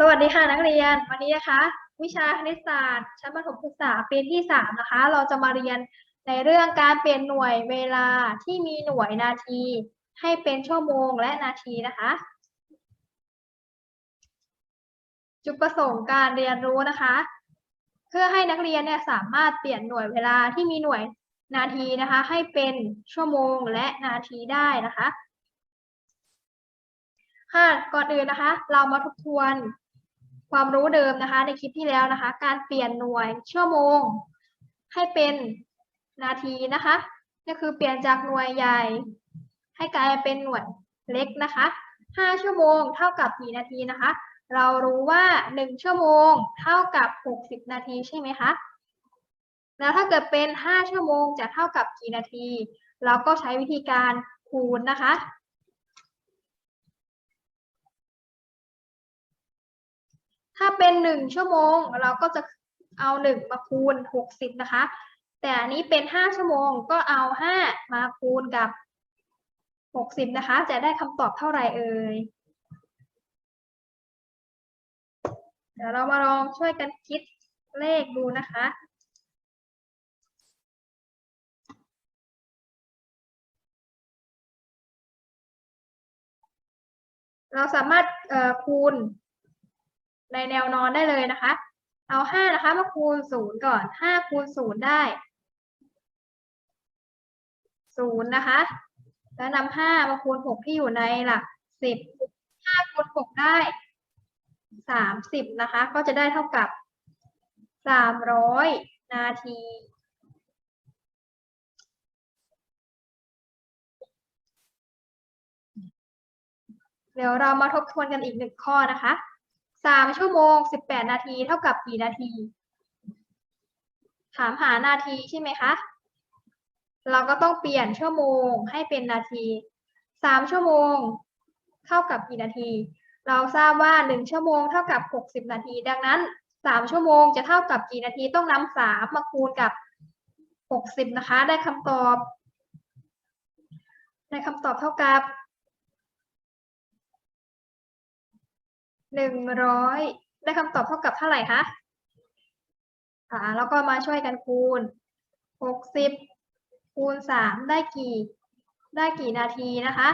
สวัสดีค่ะนักเรียนวันนี้นะคะ วิชาคณิตศาสตร์ชั้นประถมศึกษาปีที่สามนะคะ เราจะมาเรียนในเรื่องการเปลี่ยนหน่วยเวลาที่มีหน่วยนาที ให้เป็นชั่วโมงและนาทีนะคะ จุดประสงค์การเรียนรู้นะคะ เพื่อให้นักเรียนเนี่ยสามารถเปลี่ยนหน่วยเวลาที่มีหน่วยนาทีนะคะ ให้เป็นชั่วโมงและนาทีได้นะคะค่ะก่อนอื่นนะคะ เรามาทบทวน ความรู้เดิมนะคะ ในคลิปที่แล้วนะคะ การเปลี่ยนหน่วยชั่วโมง ให้เป็นนาทีนะคะก็คือเปลี่ยนจากหน่วยใหญ่ ให้กลายเป็นหน่วยเล็กนะคะห้าชั่วโมงเท่ากับกี่นาทีนะคะ เรารู้ว่าหนึ่งชั่วโมงเท่ากับหกสิบนาทีใช่ไหมคะแล้วถ้าเกิดเป็นห้าชั่วโมงจะเท่ากับกี่นาที เราก็ใช้วิธีการคูณนะคะ ถ้าเป็นหนึ่งชั่วโมง เราก็จะเอาหนึ่งมาคูณหกสิบนะคะ แต่อันนี้เป็นห้าชั่วโมงก็เอาห้ามาคูณกับหกสิบนะคะ จะได้คำตอบเท่าไหร่เอ่ยเดี๋ยวเรามาลองช่วยกันคิดเลขดูนะคะเราสามารถคูณ ในแนวนอนได้เลยนะคะ เอาห้านะคะมาคูณศูนย์ก่อนห้าคูณศูนย์ได้ศูนย์นะคะ แล้วนำห้ามาคูณหกที่อยู่ในหลักสิบห้าคูณหกได้สามสิบนะคะ ก็จะได้เท่ากับสามร้อยนาทีเดี๋ยวเรามาทบทวนกันอีกหนึ่งข้อนะคะ สามชั่วโมงสิบแปดนาทีเท่ากับกี่นาที ถามหานาทีใช่ไหมคะ เราก็ต้องเปลี่ยนชั่วโมงให้เป็นนาทีสามชั่วโมง เท่ากับกี่นาที เราทราบว่าหนึ่งชั่วโมงเท่ากับหกสิบนาที ดังนั้นสามชั่วโมงจะเท่ากับกี่นาทีต้องนำสามมาคูณกับหกสิบนะคะ ได้คำตอบ ได้คำตอบเท่ากับ หนึ่งร้อยได้คำตอบเท่ากับเท่าไหร่คะอ่าแล้วก็มาช่วยกันคูณหกสิบคูณสามได้กี่ ได้กี่นาทีนะคะ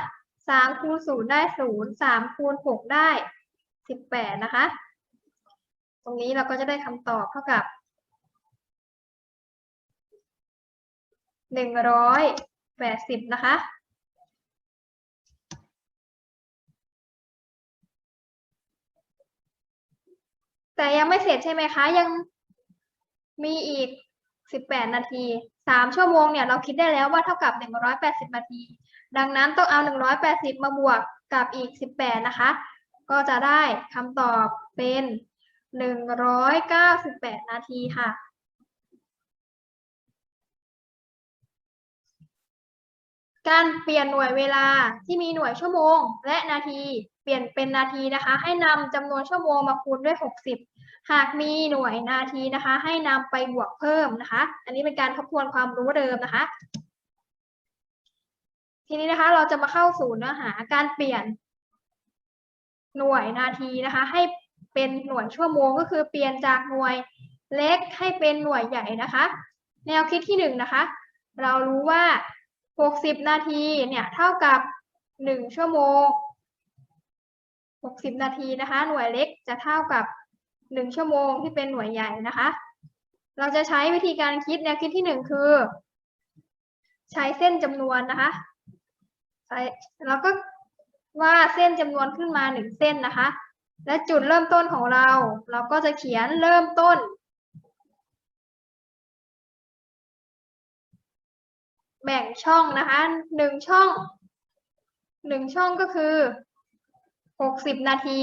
สามคูณศูนย์ได้ศูนย์สามคูณหกได้สิบแปดนะคะ ตรงนี้เราก็จะได้คำตอบเท่ากับหนึ่งร้อยแปดสิบนะคะ แต่ยังไม่เสร็จใช่ไหมคะ ยังมีอีก 18 นาที 3 ชั่วโมงเนี่ยเราคิดได้แล้วว่าเท่ากับ 180 นาที ดังนั้นต้องเอา 180 มาบวกกับอีก 18 นะคะ ก็จะได้คำตอบเป็น 198 นาทีค่ะ การเปลี่ยนหน่วยเวลาที่มีหน่วยชั่วโมง และนาทีเปลี่ยนเป็นนาทีนะคะ ให้นำจำนวนชั่วโมงมาคูณด้วย 60 หากมีหน่วยนาทีนะคะ ให้นำไปบวกเพิ่มนะคะ อันนี้เป็นการทบทวนความรู้เดิมนะคะ ทีนี้นะคะเราจะมาเข้าสู่เนื้อหาการเปลี่ยน หน่วยนาทีนะคะ ให้เป็นหน่วยชั่วโมงก็คือเปลี่ยนจากหน่วยเล็กให้เป็นหน่วยใหญ่นะคะ แนวคิดที่หนึ่งนะคะ เรารู้ว่า 60 นาทีเนี่ยเท่ากับ 1 ชั่วโมง 60 นาทีนะคะ หน่วยเล็กจะเท่ากับ 1 ชั่วโมงที่เป็นหน่วยใหญ่นะคะ เราจะใช้วิธีการคิดแนวคิดที่หนึ่งคือ ใช้เส้นจำนวนนะคะใช้แล้วก็ว่าเส้นจำนวนขึ้นมาหนึ่งเส้นนะคะ และจุดเริ่มต้นของเรา เราก็จะเขียนเริ่มต้น แบ่งช่องนะคะหนึ่งช่องหนึ่งช่องก็คือหกสิบนาที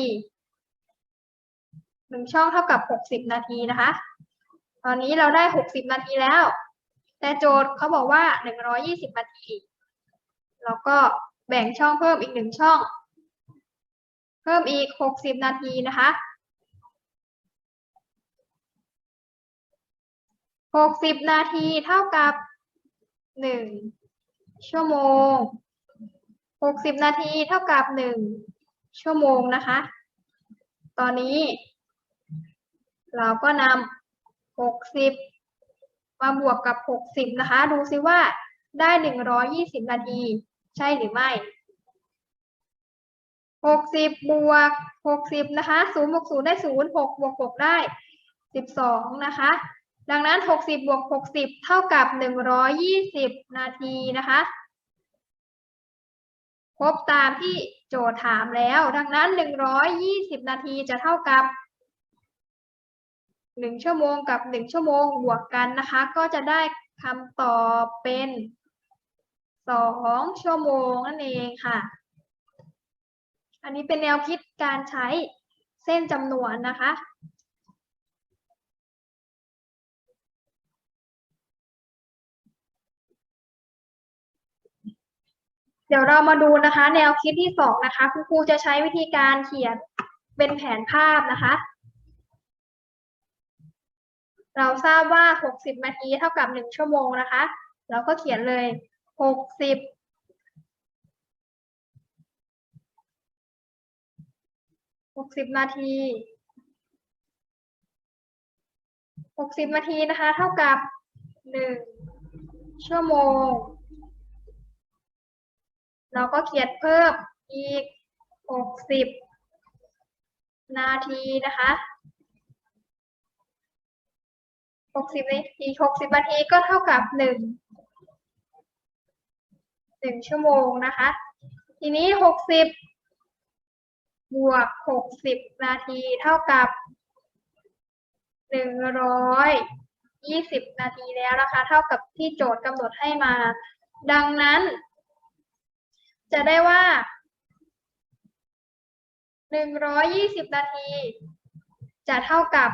หนึ่งช่องเท่ากับหกสิบนาทีนะคะ ตอนนี้เราได้หกสิบนาทีแล้ว แต่โจทย์เขาบอกว่าหนึ่งร้อยี่สิบนาที แล้วก็แบ่งช่องเพิ่มอีกหนึ่งช่อง เพิ่มอีกหกสิบนาทีนะคะหกสิบนาทีเท่ากับ หนึ่งชั่วโมงหกสิบนาทีเท่ากับหนึ่งชั่วโมงนะคะ ตอนนี้ เราก็นำหกสิบมาบวกกับหกสิบนะคะ ดูซิว่าได้หนึ่งร้อยยี่สิบนาที ใช่หรือไม่หกสิบบวกหกสิบนะคะศูนย์บวกศูนย์ได้ศูนย์หกบวกหกได้สิบสองนะคะ ดังนั้นหกสิบวกหกสิบเท่ากับหนึ่งร้อยยี่สิบนาทีนะคะครบตามที่โจทย์ถามแล้ว ดังนั้น 120 นาทีจะเท่ากับ 1 ชั่วโมงกับ 1 ชั่วโมงบวกกันนะคะ ก็จะได้คำตอบเป็น 2 ชั่วโมงนั่นเองค่ะ อันนี้เป็นแนวคิดการใช้เส้นจำนวนนะคะ เดี๋ยวเรามาดูนะคะ แนวคิดที่สองนะคะคุณครูจะใช้วิธีการเขียนเป็นแผนภาพนะคะ เราทราบว่า 60 นาทีเท่ากับ 1 ชั่วโมงนะคะ เราก็เขียนเลย 60 60นาที60นาทีนะคะ เท่ากับ1ชั่วโมง เราก็เขียนเพิ่มอีก 60 นาทีนะคะ 60 นาที60 นาทีก็เท่ากับ 1 1 ชั่วโมงนะคะ ทีนี้ 60 บวก 60 นาทีเท่ากับ 120 นาทีแล้วนะคะ เท่ากับที่โจทย์กำหนดให้มา ดังนั้น จะได้ว่า120นาที จะเท่ากับ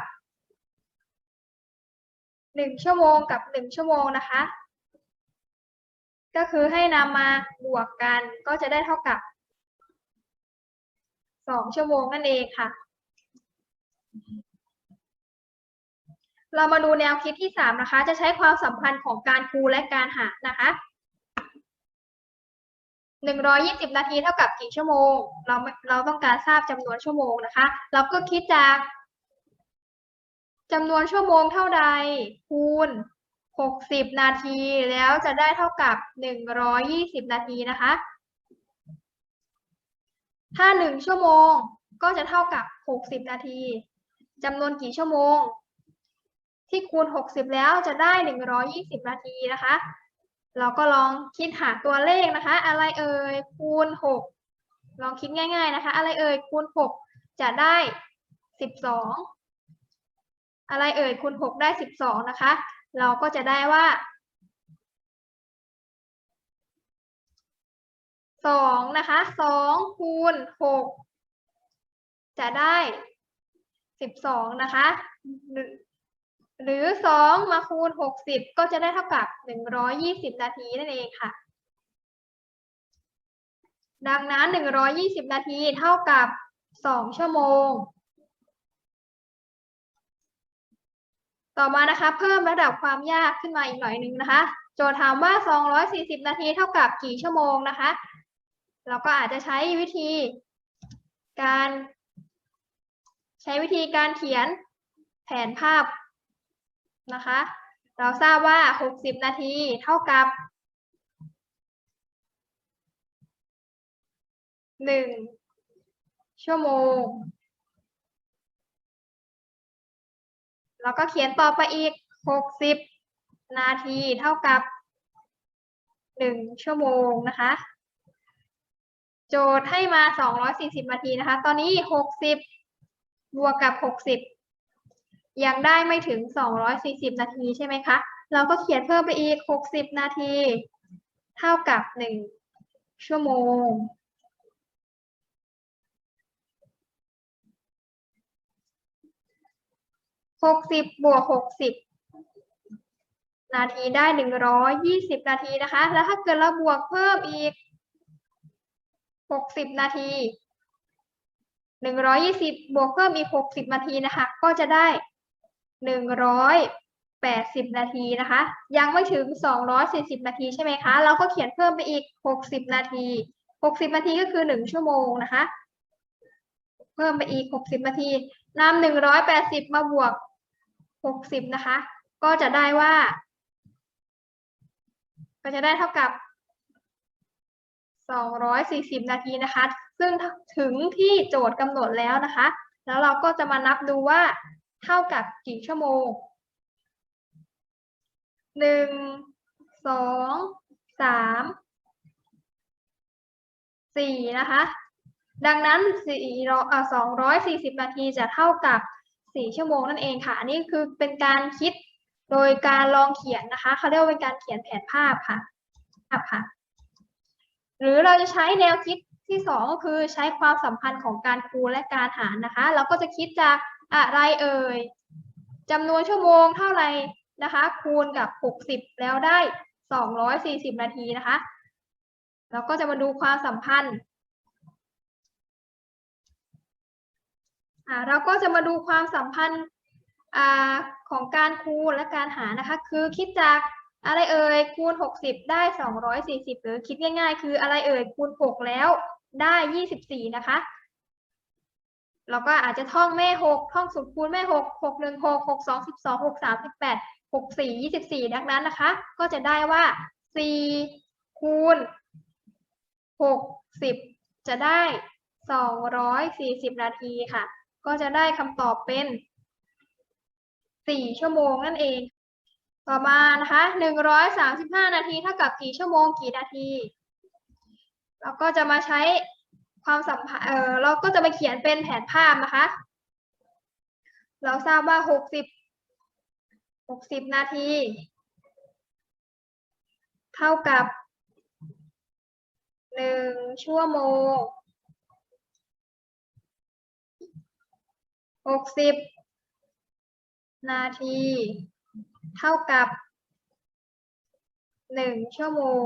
1ชั่วโมงกับ1ชั่วโมงนะคะ ก็คือให้นำมาบวกกันก็จะได้เท่ากับ2ชั่วโมงนั่นเองค่ะ เรามาดูแนวคิดที่3นะคะ จะใช้ความสัมพันธ์ของการคูณและการหารนะคะ หนึ่งร้อยยี่สิบนาทีเท่ากับกี่ชั่วโมง เราเราต้องการทราบจำนวนชั่วโมงนะคะ เราก็คิดจากจำนวนชั่วโมงเท่าใดคูณหกสิบนาที แล้วจะได้เท่ากับหนึ่งร้อยยี่สิบนาทีนะคะ ถ้าหนึ่งชั่วโมงก็จะเท่ากับหกสิบนาทีจำนวนกี่ชั่วโมง ที่คูณหกสิบแล้วจะได้หนึ่งร้อยี่สิบนาทีนะคะ เราก็ลองคิดหาตัวเลขนะคะ อะไรเอ่ยคูณหกลองคิดง่ายๆนะคะ อะไรเอ่ยคูณหกจะได้สิบสองอะไรเอ่ยคูณหกได้สิบสองนะคะ เราก็จะได้ว่าสองนะคะสองคูณหกจะได้สิบสองนะคะ หรือสองมาคูณหกสิบก็จะได้เท่ากับหนึ่งร้อยยี่สิบนาทีนั่นเองค่ะ ดังนั้นหนึ่งร้อยยี่สิบนาทีเท่ากับสองชั่วโมง ต่อมานะคะ เพิ่มระดับความยากขึ้นมาอีกหน่อยหนึ่งนะคะ โจทย์ถามว่าสองร้อยสี่สิบนาทีเท่ากับกี่ชั่วโมงนะคะ เราก็อาจจะใช้วิธีการ ใช้วิธีการเขียนแผนภาพ นะคะ เราทราบว่า 60 นาทีเท่ากับ 1 ชั่วโมง แล้วก็เขียนต่อไปอีก 60 นาทีเท่ากับ 1 ชั่วโมงนะคะโจทย์ให้มา 240 นาทีนะคะ ตอนนี้ 60 บวกกับ 60 ยังได้ไม่ถึง 240 นาทีใช่ไหมคะ เราก็เขียนเพิ่มไปอีก 60 นาที เท่ากับ 1 ชั่วโมง 60 บวก 60 นาทีได้ 120 นาทีนะคะ แล้วถ้าเกิดเราบวกเพิ่มอีก 60 นาที120บวกเพิ่มอีก60นาทีนะคะ ก็จะได้ หนึ่งร้อยแปดสิบนาทีนะคะ ยังไม่ถึงสองร้อยสี่สิบนาทีใช่ไหมคะ เราก็เขียนเพิ่มไปอีกหกสิบนาทีหกสิบนาทีก็คือหนึ่งชั่วโมงนะคะ เพิ่มไปอีกหกสิบนาทีนำหนึ่งร้อยแปดสิบมาบวกหกสิบนะคะ ก็จะได้ว่า ก็จะได้เท่ากับสองร้อยสี่สิบนาทีนะคะ ซึ่งถึงที่โจทย์กำหนดแล้วนะคะ แล้วเราก็จะมานับดูว่า เท่ากับกี่ชั่วโมงหนึ่งสองสามสี่นะคะ ดังนั้นสี่ร้อยสองร้อยสี่สิบนาทีจะเท่ากับสี่ชั่วโมงนั่นเองค่ะ อันนี้คือเป็นการคิดโดยการลองเขียนนะคะเขาเรียกว่าเป็นการเขียนแผนภาพค่ะภาพค่ะ หรือเราจะใช้แนวคิดที่สองก็คือใช้ความสัมพันธ์ของการคูณและการหารนะคะ เราก็จะคิดจาก อะไรเอ่ยจำนวนชั่วโมงเท่าไหร่นะคะ คูณกับหกสิบแล้วได้สองร้อยสี่สิบนาทีนะคะเราก็จะมาดูความสัมพันธ์อ่าเราก็จะมาดูความสัมพันธ์อ่าของการคูณและการหารนะคะ คือคิดจากอะไรเอ่ยคูณ 60 ได้ 240 หรือคิดง่ายๆ คืออะไรเอ่ยคูณ 6 แล้วได้ 24 นะคะ เราก็อาจจะท่องแม่หกท่องสูตรคูณแม่หกหกหนึ่งหกหกสองสิบสองหกสามสิบแปดหกสี่ยี่สิบสี่ดังนั้นนะคะ ก็จะได้ว่าสี่คูณหกสิบจะได้สองร้อยสี่สิบนาทีค่ะ ก็จะได้คำตอบเป็นสี่ชั่วโมงนั่นเอง ต่อมานะคะหนึ่งร้อยสามสิบห้านาทีเท่ากับกี่ชั่วโมงกี่นาที เราก็จะมาใช้ ความสัมพันธ์เออเราก็จะมาเขียนเป็นแผนภาพนะคะ เราทราบว่า60 60นาที เท่ากับ1ชั่วโมงหกสิบนาที เท่ากับหนึ่งชั่วโมง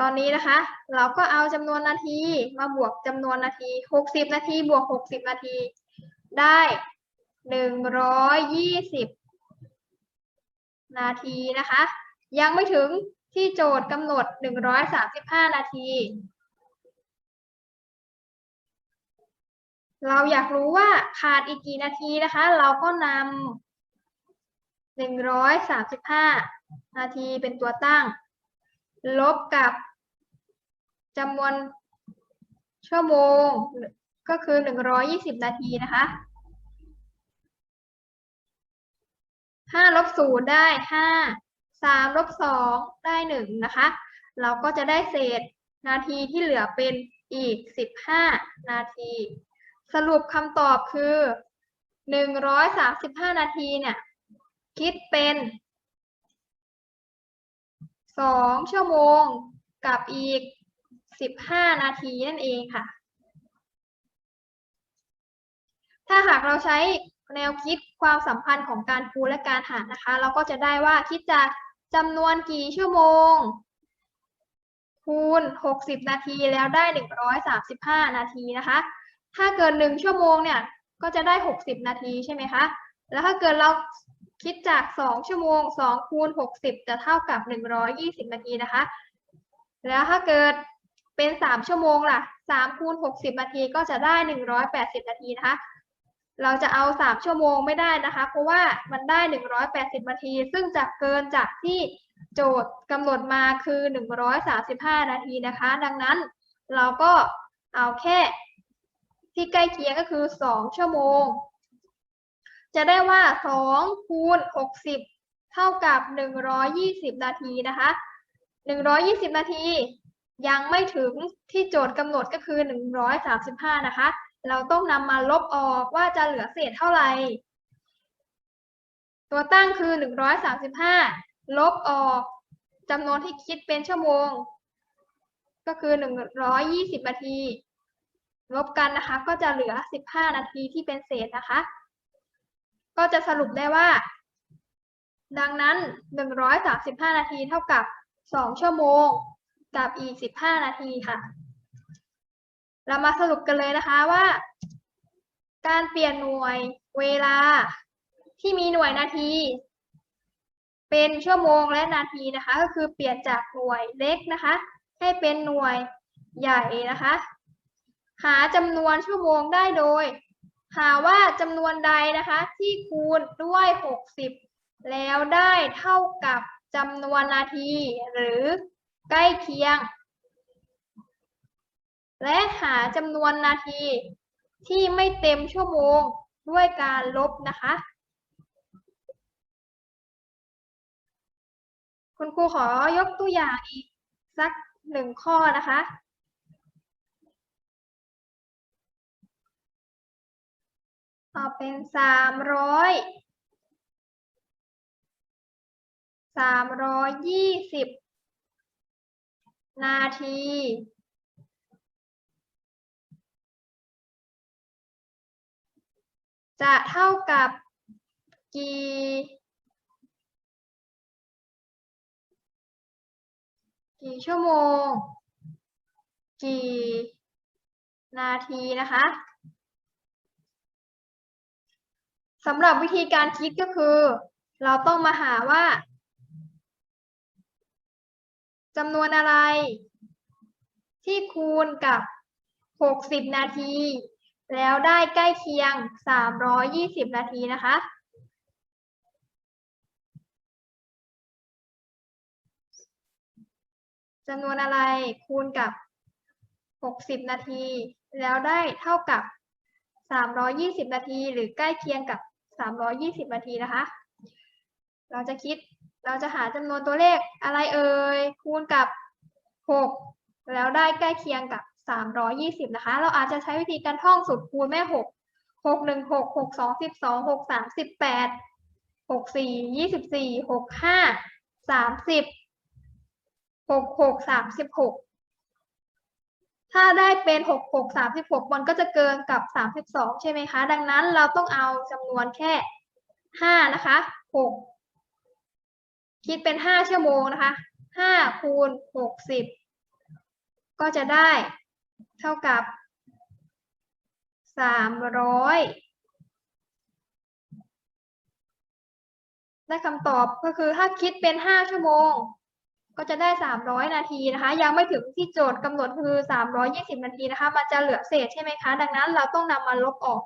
ตอนนี้นะคะ เราก็เอาจำนวนนาทีมาบวกจำนวนนาทีหกสิบนาทีบวกหกสิบนาที ได้หนึ่ร้อยยี่สิบนาทีนะคะ ยังไม่ถึงที่โจทย์กำหนดหนึ่ร้อยสามสิบห้านาที เราอยากรู้ว่าขาดอีกกี่นาทีนะคะ เราก็นำหนึ่ร้อยสามสิบห้านาทีเป็นตัวตั้งลบกับ จำนวนชั่วโมงก็คือหนึ่งร้อยยี่สิบนาทีนะคะห้าลบศูนย์ได้ห้าสามลบสองได้หนึ่งนะคะ เราก็จะได้เศษนาทีที่เหลือเป็นอีกสิบห้านาที สรุปคำตอบคือหนึ่งร้อยสามสิบห้านาทีเนี่ย คิดเป็นสองชั่วโมงกับอีก สิบห้านาทีนั่นเองค่ะ ถ้าหากเราใช้แนวคิดความสัมพันธ์ของการคูณและการหารนะคะ เราก็จะได้ว่าคิดจากจำนวนกี่ชั่วโมง คูณ 60 นาทีแล้วได้ 135 นาทีนะคะ ถ้าเกิน 1 ชั่วโมงเนี่ยก็จะได้ 60 นาทีใช่ไหมคะ แล้วถ้าเกิดเราคิดจาก 2 ชั่วโมง 2 คูณ 60 จะเท่ากับ 120 นาทีนะคะ แล้วถ้าเกิด เป็น 3 ชั่วโมงล่ะ3คูณ60 นาทีก็จะได้ 180 นาทีนะคะ เราจะเอา 3 ชั่วโมงไม่ได้นะคะ เพราะว่ามันได้ 180 นาที ซึ่งจะเกินจากที่โจทย์กำหนดมาคือ 135 นาทีนะคะ ดังนั้นเราก็เอาแค่ที่ใกล้เคียงก็คือ 2 ชั่วโมง จะได้ว่า 2 คูณ 60 เท่ากับ 120 นาทีนะคะ 120 นาที ยังไม่ถึงที่โจทย์กำหนดก็คือ 135 นะคะ เราต้องนำมาลบออกว่าจะเหลือเศษเท่าไหร่ ตัวตั้งคือ 135 ลบออกจำนวนที่คิดเป็นชั่วโมง ก็คือ 120 นาที ลบกันนะคะ ก็จะเหลือ 15 นาทีที่เป็นเศษนะคะ ก็จะสรุปได้ว่า ดังนั้น 135 นาทีเท่ากับ 2 ชั่วโมง กับอีก 15 นาทีค่ะ เรามาสรุปกันเลยนะคะว่า การเปลี่ยนหน่วยเวลาที่มีหน่วยนาที เป็นชั่วโมงและนาทีนะคะ ก็คือเปลี่ยนจากหน่วยเล็กนะคะ ให้เป็นหน่วยใหญ่นะคะ หาจำนวนชั่วโมงได้โดย หาว่าจำนวนใดนะคะ ที่คูณด้วย 60 แล้วได้เท่ากับจำนวนนาทีหรือ ใกล้เคียง และหาจำนวนนาทีที่ไม่เต็มชั่วโมงด้วยการลบนะคะ คุณครูขอยกตัวอย่างอีกสักหนึ่งข้อนะคะตอบเป็นสามร้อยสามร้อยยี่สิบ นาที จะเท่ากับกี่กี่ชั่วโมง กี่นาทีนะคะสำหรับวิธีการคิดก็คือ เราต้องมาหาว่า จำนวนอะไร ที่คูณกับ 60 นาที แล้วได้ใกล้เคียง 320 นาทีนะคะ จำนวนอะไรคูณกับ 60 นาที แล้วได้เท่ากับ 320 นาที หรือใกล้เคียงกับ 320 นาทีนะคะ เราจะคิด เราจะหาจำนวนตัวเลขอะไรเอ่ยคูณกับ 6 แล้วได้ใกล้เคียงกับ 320 นะคะ เราอาจจะใช้วิธีการท่องสูตรคูณแม่ 6 6 1 6 6 2 12 6 3 18 6 4 24 6 5 30หกหกสามสิบหกถ้าได้เป็นหกหกสามสิบหกมันก็จะเกินกับสามสิบสองใช่ไหมคะ ดังนั้นเราต้องเอาจำนวนแค่ห้านะคะหก คิดเป็นห้าชั่วโมงนะคะห้าคูณหกสิบก็จะได้เท่ากับสามร้อยได้คำตอบก็คือถ้าคิดเป็นห้าชั่วโมง ก็จะได้ 300 นาทีนะคะ ยังไม่ถึงที่โจทย์กำหนดคือ 320 นาทีนะคะ มันจะเหลือเศษใช่ไหมคะ ดังนั้นเราต้องนำมาลบออก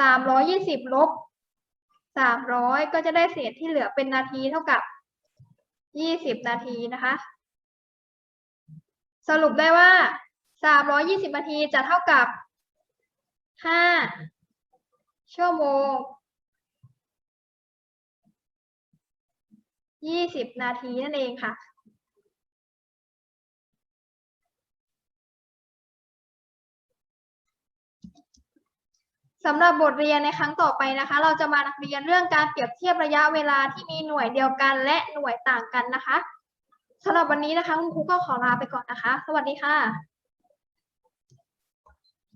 320 ลบ 300 ก็จะได้เศษที่เหลือเป็นนาทีเท่ากับ 20นาทีนะคะ สรุปได้ว่า320นาทีจะเท่ากับ5ชั่วโมง20นาทีนั่นเองค่ะ สำหรับบทเรียนในครั้งต่อไปนะคะ เราจะมาเรียนเรื่องการเปรียบเทียบระยะเวลาที่มีหน่วยเดียวกันและหน่วยต่างกันนะคะสำหรับวันนี้นะคะคุณครูก็ขอลาไปก่อนนะคะ สวัสดีค่ะ